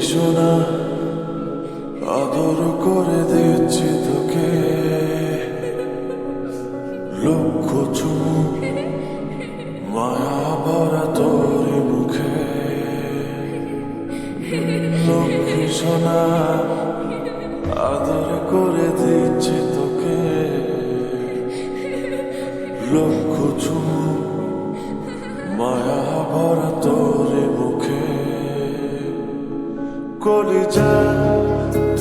শোনা আদর করে দিচ্ছি তোকে। লক্ষ চুমু, মায়া ভরা তোর মুখে। লক্ষ্মী শোনা, আদর করে দিচ্ছি তোকে। লক্ষ চুমু, মায়া কলিজা,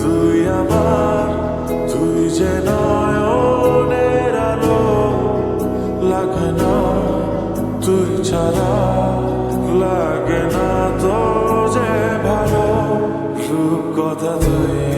তুই আমার, তুই যে নয়নের আলো, লাগে না, তুই ছাড়া, লাগে না তো যে ভালো রূপ কথা তুই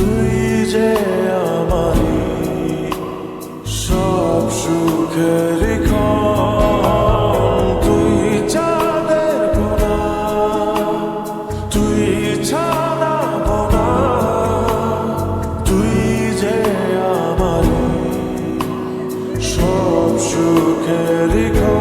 তুই যে আমারি সব সুখের তুই চাঁদের কোনা তুই ছাড়া বোনা তুই যে আমারি সব সুখের কোনা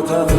Mortal.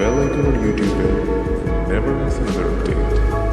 bell YouTube bell never miss another update.